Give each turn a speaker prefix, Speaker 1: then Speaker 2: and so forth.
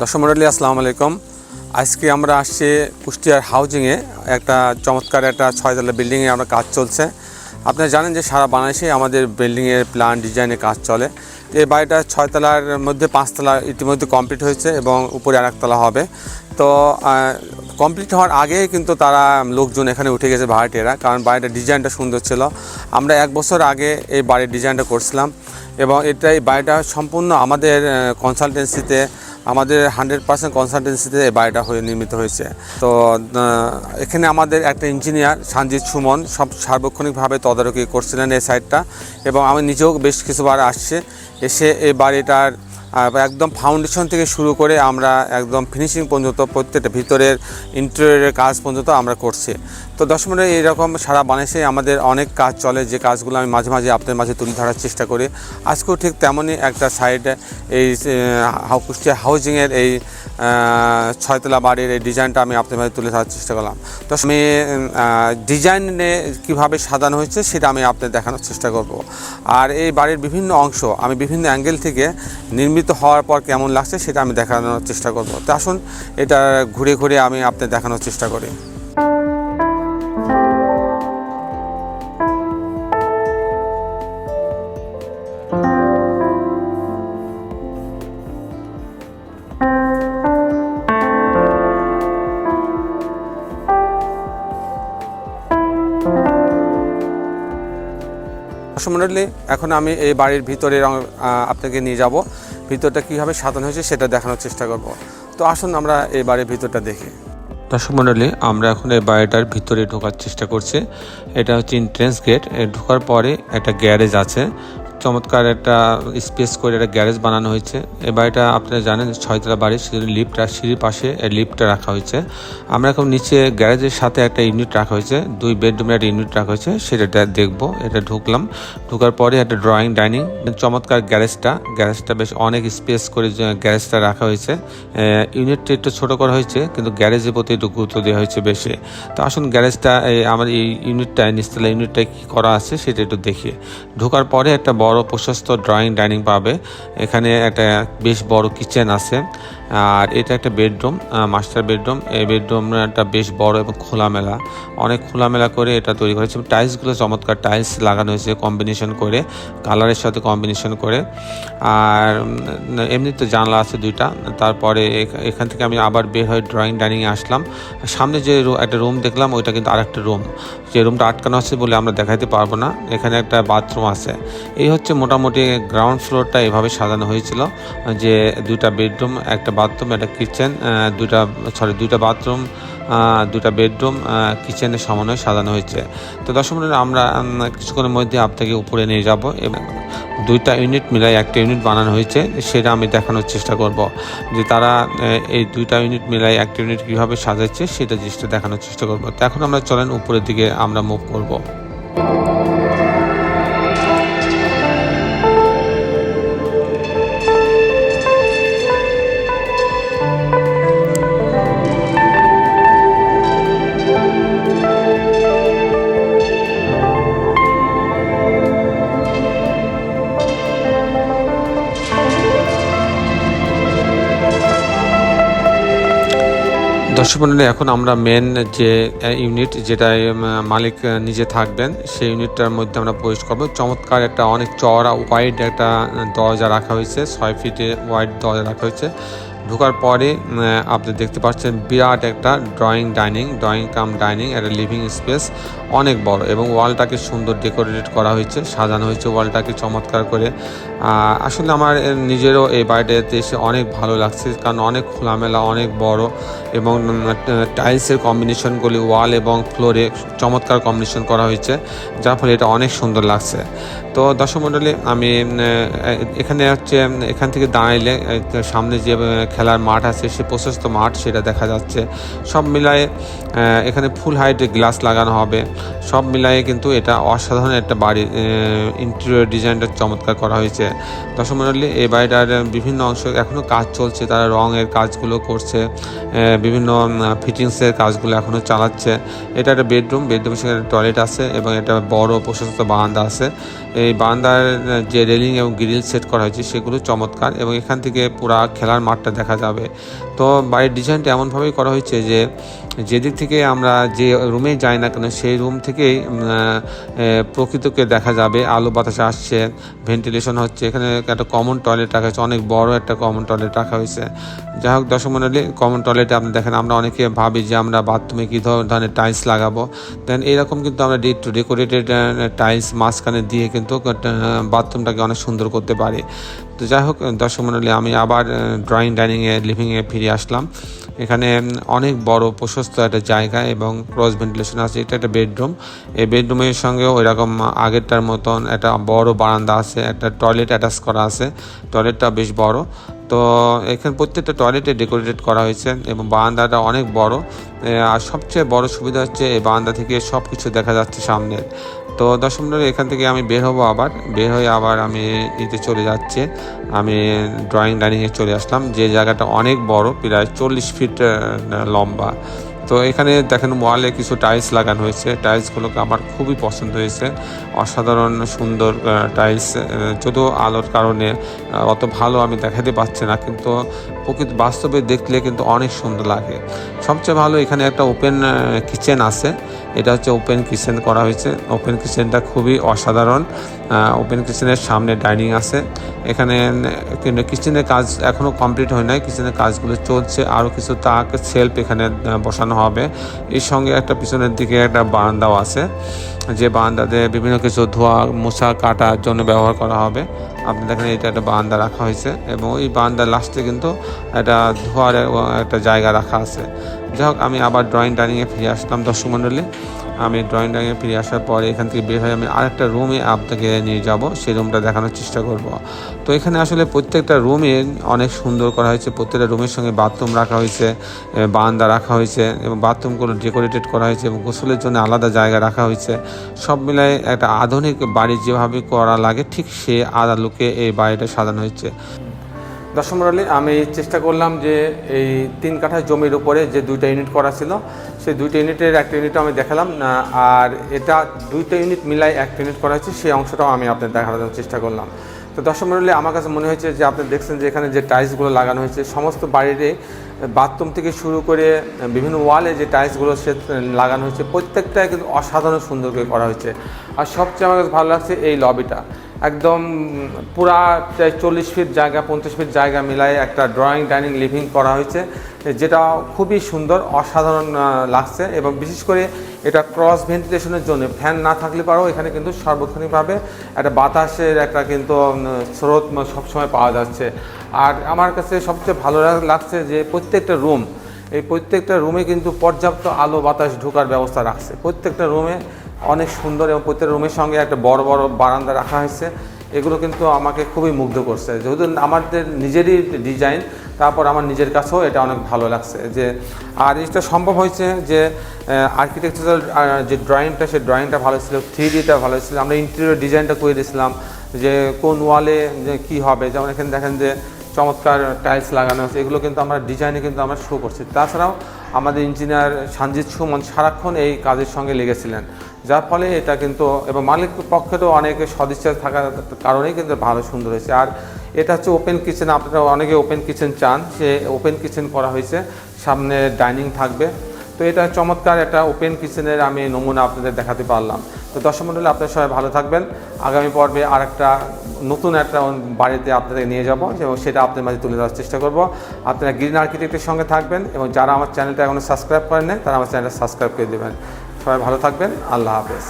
Speaker 1: দর্শক মন্ডলী আসসালামু আলাইকুম। আজকে আমরা আসছি কুষ্টিয়ার হাউজিংয়ে। একটা চমৎকার একটা ছয়তলা বিল্ডিংয়ে আমরা কাজ চলছে। আপনারা জানেন যে সারা বাংলাদেশে আমাদের বিল্ডিংয়ের প্ল্যান, ডিজাইনে কাজ চলে। এই বাড়িটা ছয়তলার মধ্যে পাঁচতলা ইতিমধ্যে কমপ্লিট হয়েছে এবং উপরে আর একতলা হবে। তো কমপ্লিট হওয়ার আগে কিন্তু তারা লোকজন এখানে উঠে গেছে ভাড়াটিয়ারা, কারণ বাড়িটার ডিজাইনটা সুন্দর ছিল। আমরা এক বছর আগে এই বাড়ির ডিজাইনটা করছিলাম এবং এটা, এই বাড়িটা সম্পূর্ণ আমাদের কনসালটেন্সিতে আমাদের হান্ড্রেড পার্সেন্ট কনসালটেন্সিতে এই বাড়িটা হয়ে নির্মিত হয়েছে। তো এখানে আমাদের একটা ইঞ্জিনিয়ার সঞ্জিত সুমন সব সার্বক্ষণিকভাবে তদারকি করছিলেন এই সাইডটা এবং আমি নিজেও বেশ কিছুবার আসছে। এসে এই বাড়িটার একদম ফাউন্ডেশন থেকে শুরু করে আমরা একদম ফিনিশিং পর্যন্ত প্রত্যেকটা ভিতরের ইন্টেরিয়রের কাজ পর্যন্ত আমরা করছি। তো দশ মিনিট এইরকম সারা বাংলাদেশে আমাদের অনেক কাজ চলে, যে কাজগুলো আমি মাঝে মাঝে আপনাদের মাঝে তুলে ধরার চেষ্টা করি। আজকেও ঠিক তেমনই একটা সাইড এই কুষ্টিয়া হাউজিংয়ের এই ছয়তলা বাড়ির এই ডিজাইনটা আমি আপনাদের মাঝে তুলে ধরার চেষ্টা করলাম। তো আমি ডিজাইনে কীভাবে সাজানো হয়েছে সেটা আমি আপনাদের দেখানোর চেষ্টা করব। আর এই বাড়ির বিভিন্ন অংশ, আমি বিভিন্ন অ্যাঙ্গেল থেকে নির্মিত হওয়ার পর কেমন লাগছে সেটা আমি দেখানোর চেষ্টা করব। তো আসুন, এটা ঘুরে ঘুরে আমি আপনাদের দেখানোর চেষ্টা করি। মন্ডলী এখন আমি এই বাড়ির ভিতরে আপনাকে নিয়ে যাব। ভিতরটা কীভাবে সাজানো হয়েছে সেটা দেখানোর চেষ্টা করব। তো আসুন আমরা এই বাড়ির ভিতরটা দেখি। দর্শক মণ্ডলী আমরা এখন এই বাড়িটার ভিতরে ঢোকার চেষ্টা করছি। এটা হচ্ছে ইন্ট্রেন্স গেট ঢোকার পরে একটা গ্যারেজ আছে। চমৎকার একটা স্পেস করে একটা গ্যারেজ বানানো হয়েছে। এই বাড়িটা আপনারা জানেন ছয়তলা বাড়ি সিঁড়ি লিফট আর সিঁড়ির পাশে লিফটটা রাখা হয়েছে। আমরা এখন নিচে গ্যারেজের সাথে একটা ইউনিট রাখা হয়েছে, দুই বেডরুমের একটা ইউনিট রাখা হয়েছে, সেটা দেখব, এটা ঢুকলাম। ঢোকার পরে একটা ড্রয়িং ডাইনিং চমৎকার গ্যারেজটা গ্যারেজটা বেশ অনেক স্পেস করে গ্যারেজটা রাখা হয়েছে। ইউনিটটা একটু ছোট করা হয়েছে, কিন্তু গ্যারেজের প্রতি একটু গুরুত্ব দেওয়া হয়েছে বেশি। তো আসুন গ্যারেজটা আমার এই ইউনিটটা নিচতলা ইউনিটটা কী করা আছে সেটা একটু দেখি। ঢোকার পরে একটা বড় প্রশস্ত ড্রয়িং ডাইনিং পাবে। এখানে একটা বেশ বড় কিচেন আছে। আর এটা একটা বেডরুম মাস্টার বেডরুম এই বেডরুমটা বেশ বড় এবং খোলামেলা। অনেক খোলামেলা করে এটা তৈরি করেছে টাইলসগুলো চমৎকার। টাইলস লাগানো হয়েছে কম্বিনেশন করে কালারের সাথে কম্বিনেশন করে। আর এমনি তো জানলা আছে দুইটা। তারপরে এখ- এখান থেকে আমি আবার বের হয়ে ড্রয়িং ডাইনিংয়ে আসলাম। সামনে যে একটা রুম দেখলাম, ওইটা কিন্তু আরেকটা রুম যে রুমটা আটকানো আছে বলে আমরা দেখাইতে পারব না। এখানে একটা বাথরুম আছে। এই হচ্ছে মোটামুটি গ্রাউন্ড ফ্লোরটা এভাবে সাজানো হয়েছিল, যে দুটা বেডরুম একটা বাথরুম একটা কিচেন দুইটা সরি দুইটা বাথরুম দুটা বেডরুম কিচেনের সমন্বয়ে সাজানো হয়েছে। তো দশ মিনিট আমরা কিছুক্ষণের মধ্যে আপনাকে উপরে নিয়ে যাব এবং দুইটা ইউনিট মিলাই একটা ইউনিট বানানো হয়েছে, সেটা আমি দেখানোর চেষ্টা করব। যে তারা এই দুইটা ইউনিট মিলাই একটা ইউনিট কীভাবে সাজাচ্ছে, সেটা জিনিসটা দেখানোর চেষ্টা করব। তো এখন আমরা চলেন উপরের দিকে আমরা মুভ করব। দর্শক মণ্ডলী এখন আমরা মেন যে ইউনিট যেটা মালিক নিজে থাকবেন, সেই ইউনিটটার মধ্যে আমরা প্রবেশ করব। চমৎকার একটা অনেক চওড়া ওয়াইড একটা দরজা রাখা হয়েছে, ছয় ফিটে ওয়াইড দরজা রাখা হয়েছে। ঢোকার পরে আপনি দেখতে পাচ্ছেন বিরাট একটা drawing dining drawing cum dining একটা লিভিং স্পেস অনেক বড় এবং ওয়ালটাকে সুন্দর ডেকোরেট করা হয়েছে, সাজানো হয়েছে ওয়ালটাকে চমৎকার করে। আসলে আমার নিজেরও এই বাড়িটাতে এসে অনেক ভালো লাগছে, কারণ অনেক খোলামেলা, অনেক বড় এবং টাইলসের কম্বিনেশনগুলি ওয়াল এবং ফ্লোরে চমৎকার কম্বিনেশন করা হয়েছে, যার ফলে এটা অনেক সুন্দর লাগছে। তো দর্শক মণ্ডলী আমি এখানে হচ্ছে এখান থেকে দাঁড়াইলে সামনে যে খেলার মাঠ আছে, সে প্রশস্ত মাঠ সেটা দেখা যাচ্ছে। সব মিলায়ে এখানে ফুল হাইট গ্লাস লাগানো হবে। সব মিলায়ে কিন্তু এটা অসাধারণ একটা বাড়ি ইন্টেরিয়র ডিজাইনটা চমৎকার করা হয়েছে। দর্শক মণ্ডলী এই বাড়িটার বিভিন্ন অংশ এখনও কাজ চলছে। তারা রঙের কাজগুলো করছে বিভিন্ন ফিটিংসের কাজগুলো এখনও চালাচ্ছে। এটা একটা বেডরুম বেডরুমের সেখানে টয়লেট আছে এবং এটা বড় প্রশস্ত বারান্দা আছে। এই বারান্দার যে রেলিং এবং গ্রিল সেট করা হয়েছে সেগুলো চমৎকার এবং এখান থেকে পুরা খেলার মাঠটা দেখা যাবে। তো বাড়ির ডিজাইনটা এমনভাবেই করা হয়েছে যে, যেদিক থেকে আমরা যে রুমে যাই না কেন, সেই রুম থেকেই প্রকৃতকে দেখা যাবে। আলো বাতাস আসছে ভেন্টিলেশন হচ্ছে এখানে একটা কমন টয়লেট রাখা হয়েছে, অনেক বড় একটা কমন টয়লেট রাখা হয়েছে। যাই হোক দর্শক মন্ডলী কমন টয়লেটে আপনি দেখেন, আমরা অনেকে ভাবি যে আমরা বাথরুমে কী ধরনের টাইলস লাগাবো। দেন এইরকম কিন্তু আমরা ডেকোরেটেড টাইলস মাঝখানে দিয়ে কিন্তু বাথরুমটাকে অনেক সুন্দর করতে পারি। তো যাই হোক, দর্শক মন্ডলী, আমি আবার ড্রয়িং ডাইনিংয়ে লিভিংয়ে ফিরে আসলাম। এখানে অনেক বড় প্রশস্ত একটা জায়গা এবং ক্রস ভেন্টিলেশন আছে, এটা একটা বেডরুম এই বেডরুমের সঙ্গে ওই রকম আগেরটার মতন একটা বড় বারান্দা আছে, একটা টয়লেট অ্যাটাচ করা আছে। টয়লেটটা বেশ বড়। তো এখানে প্রত্যেকটা টয়লেটে ডেকোরেটেড করা হয়েছে এবং বারান্দাটা অনেক বড়। আর সবচেয়ে বড় সুবিধা হচ্ছে এই বারান্দা থেকে সব কিছু দেখা যাচ্ছে সামনের। তো দশম মিনিট এখান থেকে আমি বের হব আবার। বের হয়ে আবার আমি ইতে চলে যাচ্ছে। আমি ড্রয়িং ডাইনিংয়ে চলে আসলাম। যে জায়গাটা অনেক বড়, প্রায় চল্লিশ ফিট লম্বা। তো এখানে দেখেন ওয়ালে কিছু টাইলস লাগানো হয়েছে। টাইলসগুলোকে আমার খুবই পছন্দ হয়েছে। অসাধারণ সুন্দর টাইলস যদিও আলোর কারণে অত ভালো আমি দেখাতে পারছি না, কিন্তু প্রকৃত বাস্তবে দেখলে কিন্তু অনেক সুন্দর লাগে। সবচেয়ে ভালো এখানে একটা ওপেন কিচেন আছে। এটা হচ্ছে ওপেন কিচেন করা হয়েছে। ওপেন কিচেনটা খুবই অসাধারণ। ওপেন কিচেনের সামনে ডাইনিং আছে। এখানে কিচেনের কাজ এখনও কমপ্লিট হয় নাই। কিচেনের কাজগুলো চলছে। আরও কিছু তাক, সেলফ এখানে বসানো হবে। এর সঙ্গে একটা পিছনের দিকে একটা বারান্দাও আছে। যে বারান্দাতে বিভিন্ন কিছু ধোয়া, মোছা, কাটার জন্য ব্যবহার করা হবে। আপনি দেখেন এটা একটা বান্দা রাখা হয়েছে এবং ওই বান্দার লাস্টে কিন্তু একটা ধোয়ার একটা জায়গা রাখা আছে। যাই হোক, আমি আবার ড্রয়িং ডাইনিংয়ে ফিরে আসলাম দর্শক মণ্ডলী। আমি ড্রয়িং ডাইনিংয়ে ফিরে আসার পরে এখান থেকে বের হয়ে আমি আরেকটা রুমে আপনাকে নিয়ে যাব। সেই রুমটা দেখানোর চেষ্টা করব। তো এখানে আসলে প্রত্যেকটা রুমে অনেক সুন্দর করা হয়েছে। প্রত্যেকটা রুমের সঙ্গে বাথরুম রাখা হয়েছে এ, বারান্দা রাখা হয়েছে এবং বাথরুমগুলো ডেকোরেটেড করা হয়েছে এবং গোসলের জন্য আলাদা জায়গা রাখা হয়েছে। সব মিলায় একটা আধুনিক বাড়ি যেভাবে করা লাগে ঠিক সে আদা লুকে এই বাড়িটা সাজানো হয়েছে। দশম মণ্ডলী আমি চেষ্টা করলাম যে এই তিন কাঠা জমির উপরে যে দুইটা ইউনিট করা ছিল, সেই দুইটা ইউনিটের একটা ইউনিট আমি দেখালাম আর এটা দুইটা ইউনিট মিলাই একটা ইউনিট করা হয়েছে, সেই অংশটাও আমি আপনাদের দেখানোর চেষ্টা করলাম। তো দশম মণ্ডলী আমার কাছে মনে হয়েছে যে আপনি দেখছেন যে এখানে যে টাইলসগুলো লাগানো হয়েছে, সমস্ত বাড়িতে বাথরুম থেকে শুরু করে বিভিন্ন ওয়ালে যে টাইলসগুলো সে লাগানো হয়েছে, প্রত্যেকটাই কিন্তু অসাধারণ সুন্দর করে করা হয়েছে। আর সবচেয়ে আমার কাছে ভালো লাগছে এই লবিটা। একদম পুরা প্রায় চল্লিশ ফিট জায়গা, পঞ্চাশ ফিট জায়গা মিলায় একটা ড্রয়িং ডাইনিং লিভিং করা হয়েছে, যেটা খুবই সুন্দর, অসাধারণ লাগছে এবং বিশেষ করে এটা ক্রস ভেন্টিলেশনের জন্য। ফ্যান না থাকলে পারো, এখানে কিন্তু সার্বক্ষণিকভাবে একটা বাতাসের একটা কিন্তু স্রোত সবসময় পাওয়া যাচ্ছে। আর আমার কাছে সবচেয়ে ভালো লাগছে যে প্রত্যেকটা রুম এই প্রত্যেকটা রুমে কিন্তু পর্যাপ্ত আলো বাতাস ঢোকার ব্যবস্থা রাখছে। প্রত্যেকটা রুমে অনেক সুন্দর এবং প্রত্যেকটা রুমের সঙ্গে একটা বড় বড় বারান্দা রাখা হয়েছে। এগুলো কিন্তু আমাকে খুবই মুগ্ধ করছে। যেহেতু আমাদের নিজেরই ডিজাইন তারপর আমার নিজের কাছেও এটা অনেক ভালো লাগছে যে, আর এটা সম্ভব হয়েছে যে আর্কিটেকচারাল যে ড্রয়িংটা সেই ড্রয়িংটা ভালো ছিল থ্রি ডিটা ভালো ছিল। আমরা ইন্টেরিয়র ডিজাইনটা করে দিয়েছিলাম যে, কোন ওয়ালে যে কী হবে। যেমন এখানে দেখেন যে, চমৎকার টাইলস লাগানো আছে। এগুলো কিন্তু আমরা ডিজাইনে কিন্তু আমরা শো করছি। তাছাড়াও আমাদের ইঞ্জিনিয়ার সঞ্জিত সুমন সারাক্ষণ এই কাজের সঙ্গে লেগেছিলেন। যার ফলে এটা কিন্তু, এবং মালিক পক্ষেরও অনেকে সদিচ্ছা থাকার কারণেই কিন্তু ভালো সুন্দর হয়েছে। আর এটা হচ্ছে ওপেন কিচেন আপনারা অনেকে ওপেন কিচেন চান, সে ওপেন কিচেন করা হয়েছে, সামনে ডাইনিং থাকবে। তো এটা চমৎকার একটা ওপেন কিচেনের আমি নমুনা আপনাদের দেখাতে পারলাম। তো দর্শক মণ্ডলী আপনারা সবাই ভালো থাকবেন। আগামী পর্বে আর একটা নতুন একটা বাড়িতে আপনাদের নিয়ে যাব, এবং সেটা আপনাদের মাঝে তুলে ধরার চেষ্টা করব। আপনারা গ্রিন আর্কিটেক্টের সঙ্গে থাকবেন, এবং যারা আমার চ্যানেলটা এখনও সাবস্ক্রাইব করেন তারা আমার চ্যানেলটা সাবস্ক্রাইব করে দেবেন। সবাই ভালো থাকবেন, আল্লাহ হাফেজ।